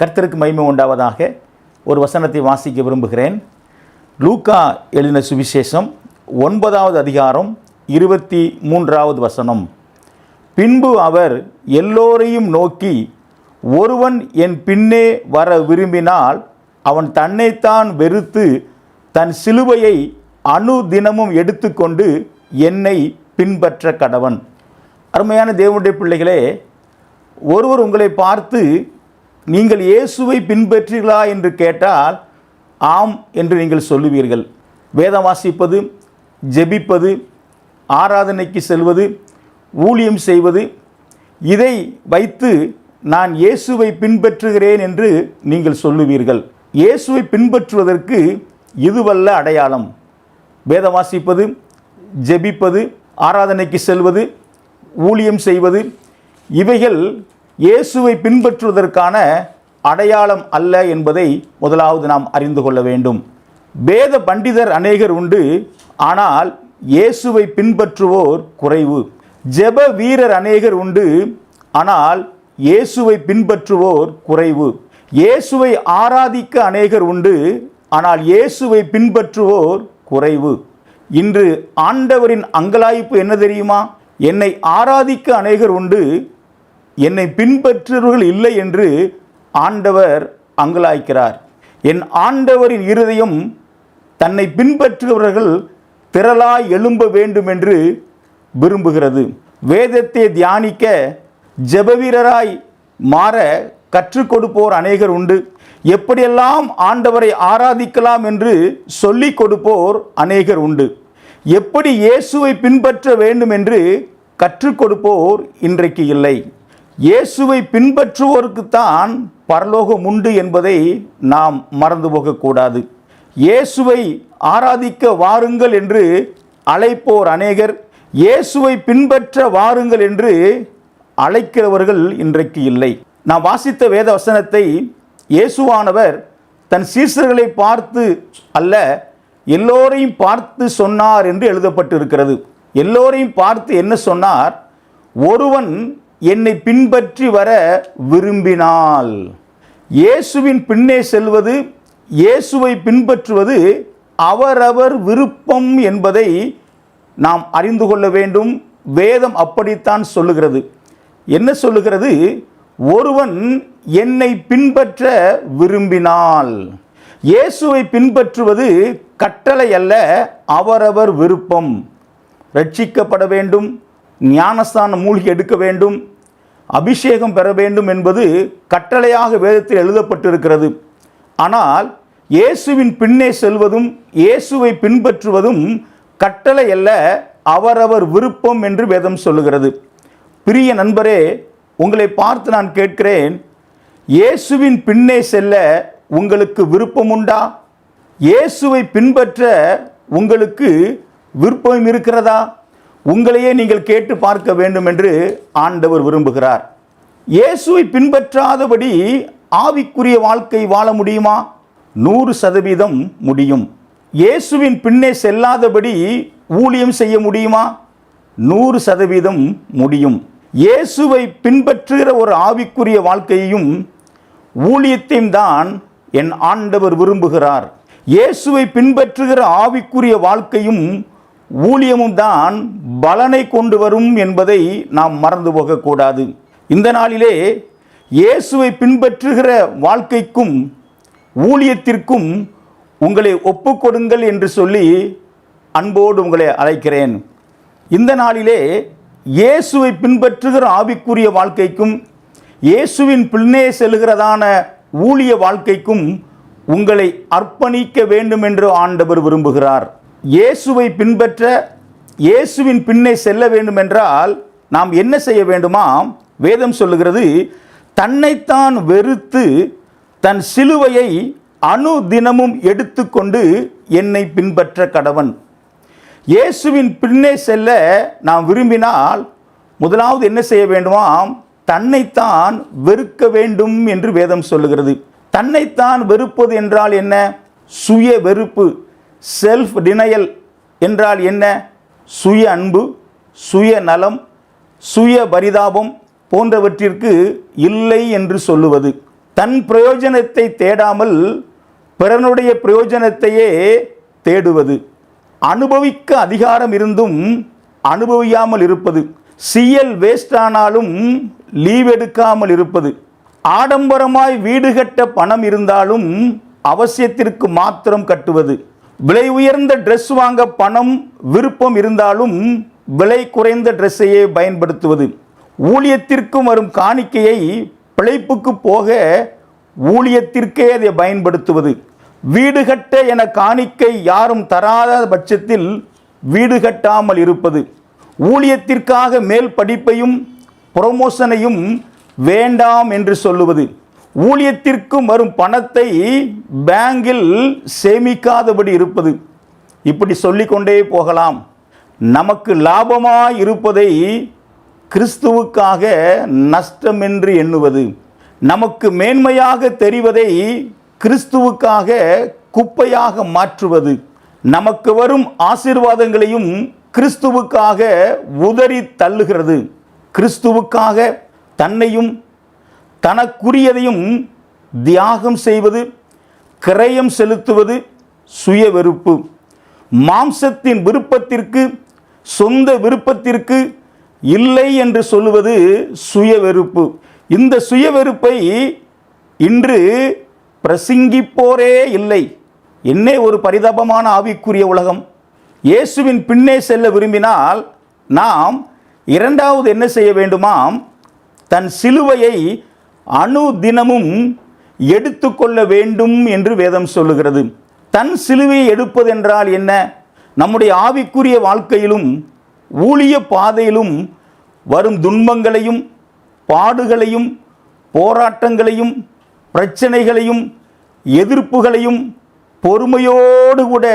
கர்த்தருக்கு மகிமை உண்டாவதாக ஒரு வசனத்தை வாசிக்க விரும்புகிறேன். லூக்கா எழுதின சுவிசேஷம் ஒன்பதாவது அதிகாரம் இருபத்தி மூன்றாவது வசனம். பின்பு அவர் எல்லோரையும் நோக்கி ஒருவன் என் பின்னே வர விரும்பினால் அவன் தன்னைத்தான் வெறுத்து தன் சிலுவையை அனுதினமும் எடுத்துக்கொண்டு என்னை பின்பற்ற கடவன். அருமையான தேவனுடைய பிள்ளைகளே ஒருவர் உங்களை பார்த்து நீங்கள் இயேசுவை பின்பற்றீர்களா என்று கேட்டால் ஆம் என்று நீங்கள் சொல்லுவீர்கள். வேதம் வாசிப்பது ஜெபிப்பது ஆராதனைக்கு செல்வது ஊழியம் செய்வது இதை வைத்து நான் இயேசுவை பின்பற்றுகிறேன் என்று நீங்கள் சொல்லுவீர்கள். இயேசுவை பின்பற்றுவதற்கு இதுவல்ல அடையாளம். வேதம் வாசிப்பது ஜெபிப்பது ஆராதனைக்கு செல்வது ஊழியம் செய்வது இவைகள் இயேசுவை பின்பற்றுவதற்கான அடையாளம் அல்ல என்பதை முதலாவது நாம் அறிந்து கொள்ள வேண்டும். வேத பண்டிதர் அநேகர் உண்டு. ஆனால் இயேசுவை பின்பற்றுவோர் குறைவு. ஜெப வீரர் அநேகர் உண்டு. ஆனால் இயேசுவை பின்பற்றுவோர் குறைவு. இயேசுவை ஆராதிக்க அநேகர் உண்டு. ஆனால் இயேசுவை பின்பற்றுவோர் குறைவு. இன்று ஆண்டவரின் அங்கலாய்ப்பு என்ன தெரியுமா? என்னை ஆராதிக்க அநேகர் உண்டு. என்னை பின்பற்றுவர்கள் இல்லை என்று ஆண்டவர் அங்கலாய்க்கிறார். என் ஆண்டவரின் இருதயம் தன்னை பின்பற்றுபவர்கள் திரளாய் எழும்ப வேண்டும் என்று விரும்புகிறது. வேதத்தை தியானிக்க ஜெபவீரராய் மாற கற்றுக் கொடுப்போர் அநேகர் உண்டு. எப்படியெல்லாம் ஆண்டவரை ஆராதிக்கலாம் என்று சொல்லிக் கொடுப்போர் அநேகர் உண்டு. எப்படி இயேசுவை பின்பற்ற வேண்டும் என்று கற்றுக் கொடுப்போர் இன்றைக்கு இல்லை. இயேசுவை பின்பற்றுவோருக்குத்தான் பரலோகம் உண்டு என்பதை நாம் மறந்து போகக்கூடாது. இயேசுவை ஆராதிக்க வாருங்கள் என்று அழைப்போர் அநேகர். இயேசுவை பின்பற்ற வாருங்கள் என்று அழைக்கிறவர்கள் இன்றைக்கு இல்லை. நான் வாசித்த வேத வசனத்தை இயேசுவானவர் தன் சீசர்களை பார்த்து அல்ல எல்லோரையும் பார்த்து சொன்னார் என்று எழுதப்பட்டிருக்கிறது. எல்லோரையும் பார்த்து என்ன சொன்னார்? ஒருவன் என்னை பின்பற்றி வர விரும்பினால். இயேசுவின் பின்னே செல்வது இயேசுவை பின்பற்றுவது அவரவர் விருப்பம் என்பதை நாம் அறிந்து கொள்ள வேண்டும். வேதம் அப்படித்தான் சொல்லுகிறது. என்ன சொல்லுகிறது? ஒருவன் என்னை பின்பற்ற விரும்பினால். இயேசுவை பின்பற்றுவது கட்டளை அல்ல அவரவர் விருப்பம். ரட்சிக்கப்பட வேண்டும் ஞானஸ்தான மூழ்கி எடுக்க வேண்டும். அபிஷேகம் பெற வேண்டும் என்பது கட்டளையாக வேதத்தில் எழுதப்பட்டிருக்கிறது. ஆனால் இயேசுவின் பின்னே செல்வதும் இயேசுவை பின்பற்றுவதும் கட்டளை அல்ல அவரவர் விருப்பம் என்று வேதம் சொல்லுகிறது. பிரிய நண்பரே உங்களை பார்த்து நான் கேட்கிறேன் இயேசுவின் பின்னே செல்ல உங்களுக்கு விருப்பம் உண்டா இயேசுவை பின்பற்ற உங்களுக்கு விருப்பம் இருக்கிறதா? உங்களையே நீங்கள் கேட்டு பார்க்க வேண்டும் என்று ஆண்டவர் விரும்புகிறார். இயேசுவை பின்பற்றாதபடி ஆவிக்குரிய வாழ்க்கை வாழ முடியுமா? நூறு சதவீதம் முடியும். இயேசுவின் பின்னே செல்லாதபடி ஊழியம் செய்ய முடியுமா? நூறு சதவீதம் முடியும். இயேசுவை பின்பற்றுகிற ஒரு ஆவிக்குரிய வாழ்க்கையையும் ஊழியத்தையும் தான் என் ஆண்டவர் விரும்புகிறார். இயேசுவை பின்பற்றுகிற ஆவிக்குரிய வாழ்க்கையும் ஊழியமும் தான் பலனை கொண்டு வரும் என்பதை நாம் மறந்து போகக்கூடாது. இந்த நாளிலே இயேசுவை பின்பற்றுகிற வாழ்க்கைக்கும் ஊழியத்திற்கும் உங்களை ஒப்புக்கொடுங்கள் என்று சொல்லி அன்போடு உங்களை அழைக்கிறேன். இந்த நாளிலே இயேசுவை பின்பற்றுகிற ஆவிக்குரிய வாழ்க்கைக்கும் இயேசுவின் பின்னே செல்கிறதான ஊழிய வாழ்க்கைக்கும் உங்களை அர்ப்பணிக்க வேண்டும் என்று ஆண்டவர் விரும்புகிறார். இயேசுவை பின்பற்ற இயேசுவின் பின்னே செல்ல வேண்டும் என்றால் நாம் என்ன செய்ய வேண்டுமாம் வேதம் சொல்லுகிறது தன்னைத்தான் வெறுத்து தன் சிலுவையை அனுதினமும் எடுத்துக்கொண்டு என்னை பின்பற்ற கடவன். இயேசுவின் பின்னே செல்ல நாம் விரும்பினால் முதலாவது என்ன செய்ய வேண்டுமாம் தன்னைத்தான் வெறுக்க வேண்டும் என்று வேதம் சொல்லுகிறது. தன்னைத்தான் வெறுப்பது என்றால் என்ன? சுய வெறுப்பு. செல்ஃப் டினையல் என்றால் என்ன? சுய அன்பு சுய நலம் சுய பரிதாபம் போன்றவற்றிற்கு இல்லை என்று சொல்லுவது. தன் பிரயோஜனத்தை தேடாமல் பிறனுடைய பிரயோஜனத்தையே தேடுவது. அனுபவிக்க அதிகாரம் இருந்தும் அனுபவியாமல் இருப்பது. சிஎல் வேஸ்ட் ஆனாலும் லீவ் எடுக்காமல் இருப்பது. ஆடம்பரமாய் வீடு கட்ட பணம் இருந்தாலும் அவசியத்திற்கு மாத்திரம் கட்டுவது. விலை உயர்ந்த ட்ரெஸ் வாங்க பணம் விருப்பம் இருந்தாலும் விலை குறைந்த ட்ரெஸ்ஸையே பயன்படுத்துவது. ஊழியத்திற்கும் வரும் காணிக்கையை பிழைப்புக்கு போக ஊழியத்திற்கே அதை பயன்படுத்துவது. வீடு கட்ட என காணிக்கை யாரும் தராத பட்சத்தில் வீடு கட்டாமல் இருப்பது. ஊழியத்திற்காக மேல் படிப்பையும் ப்ரொமோஷனையும் வேண்டாம் என்று சொல்லுவது. ஊழியத்திற்கும் வரும் பணத்தை பேங்கில் சேமிக்காதபடி இருப்பது. இப்படி சொல்லிக்கொண்டே போகலாம். நமக்கு லாபமாக இருப்பதை கிறிஸ்துவுக்காக நஷ்டமென்று எண்ணுவது. நமக்கு மேன்மையாக தெரிவதை கிறிஸ்துவுக்காக குப்பையாக மாற்றுவது. நமக்கு வரும் ஆசீர்வாதங்களையும் கிறிஸ்துவுக்காக உதறி தள்ளுகிறது. கிறிஸ்துவுக்காக தன்னையும் தனக்குரியதையும் தியாகம் செய்வது கிரயம் செலுத்துவது சுய வெறுப்பு. மாம்சத்தின் விருப்பத்திற்கு சொந்த விருப்பத்திற்கு இல்லை என்று சொல்லுவது சுய வெறுப்பு. இந்த சுய வெறுப்பை இன்று பிரசங்கிப்போரே இல்லை. என்னே ஒரு பரிதாபமான ஆவிக்குரிய உலகம். இயேசுவின் பின்னே செல்ல விரும்பினால் நாம் இரண்டாவது என்ன செய்ய வேண்டுமாம்? தன் சிலுவையை அணு தினமும் எடுத்துக்கொள்ள வேண்டும் என்று வேதம் சொல்லுகிறது. தன் சிலுவையை எடுப்பதென்றால் என்ன? நம்முடைய ஆவிக்குரிய வாழ்க்கையிலும் ஊழிய பாதையிலும் வரும் துன்பங்களையும் பாடுகளையும் போராட்டங்களையும் பிரச்சனைகளையும் எதிர்ப்புகளையும் பொறுமையோடு கூட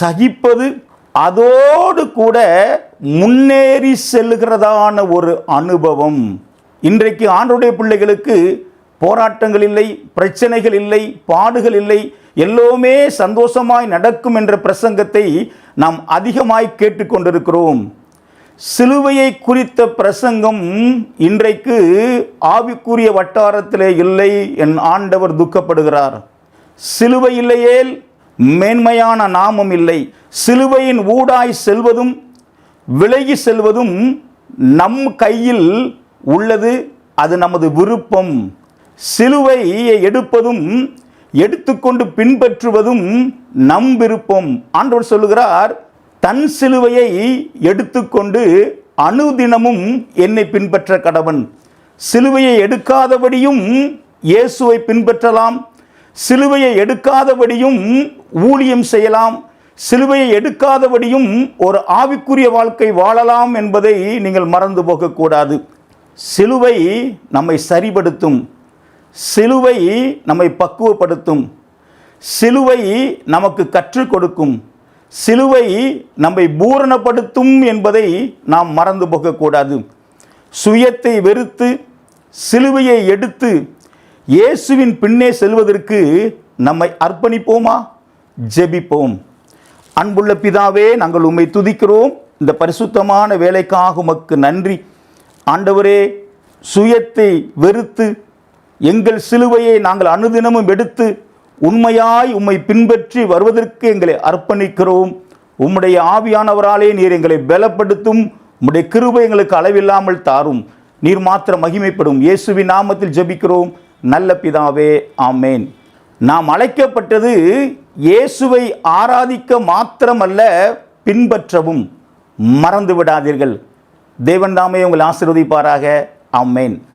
சகிப்பது அதோடு கூட முன்னேறி செல்லுகிறதான ஒரு அனுபவம். இன்றைக்கு ஆண்டுடைய பிள்ளைகளுக்கு போராட்டங்கள் இல்லை பிரச்சனைகள் இல்லை பாடுகள் இல்லை எல்லோருமே சந்தோஷமாய் நடக்கும் என்ற பிரசங்கத்தை நாம் அதிகமாய் கேட்டுக்கொண்டிருக்கிறோம் சிலுவையை குறித்த பிரசங்கம் இன்றைக்கு ஆவிக்குரிய வட்டாரத்திலே இல்லை என் ஆண்டவர் துக்கப்படுகிறார். சிலுவை இல்லையேல் மேன்மையான நாமம் இல்லை. சிலுவையின் ஊடாய் செல்வதும் விலகி செல்வதும் நம் கையில் உள்ளது அது நமது விருப்பம். சிலுவையை எடுப்பதும் எடுத்துக்கொண்டு பின்பற்றுவதும் நம் விருப்பம். ஆண்டவர் சொல்லுகிறார் தன் சிலுவையை எடுத்துக்கொண்டு அணுதினமும் என்னை பின்பற்ற கடவன். சிலுவையை எடுக்காதபடியும் இயேசுவை பின்பற்றலாம். சிலுவையை எடுக்காதபடியும் ஊழியம் செய்யலாம். சிலுவையை எடுக்காதபடியும் ஒரு ஆவிக்குரிய வாழ்க்கை வாழலாம் என்பதை நீங்கள் மறந்து போகக்கூடாது. சிலுவை நம்மை சரிபடுத்தும். சிலுவை நம்மை பக்குவப்படுத்தும். சிலுவை நமக்கு கற்றுக் கொடுக்கும். சிலுவை நம்மை பூரணப்படுத்தும் என்பதை நாம் மறந்து போகக்கூடாது. சுயத்தை வெறுத்து சிலுவையை எடுத்து இயேசுவின் பின்னே செல்வதற்கு நம்மை அர்ப்பணிப்போமா? ஜெபிப்போம். அன்புள்ள பிதாவே நாங்கள் உம்மை துதிக்கிறோம். இந்த பரிசுத்தமான வேலைக்காக உமக்கு நன்றி. ஆண்டவரே சுயத்தை வெறுத்து எங்கள் சிலுவையை நாங்கள் அனுதினமும் எடுத்து உண்மையாய் உம்மை பின்பற்றி வருவதற்கு எங்களை அர்ப்பணிக்கிறோம். உம்முடைய ஆவியானவராலே நீர் எங்களை பலப்படுத்தும். உம்முடைய கிருபை எங்களுக்கு அளவில்லாமல் தாரும். நீர் மாத்திரம் மகிமைப்படும். இயேசுவின் நாமத்தில் ஜெபிக்கிறோம். நல்ல பிதாவே ஆமேன். நாம் அழைக்கப்பட்டது இயேசுவை ஆராதிக்க மாத்திரமல்ல பின்பற்றவும். மறந்து விடாதீர்கள் தேவன் தாமே உங்களை ஆசிர்வதிப்பாராக. அம்மேன்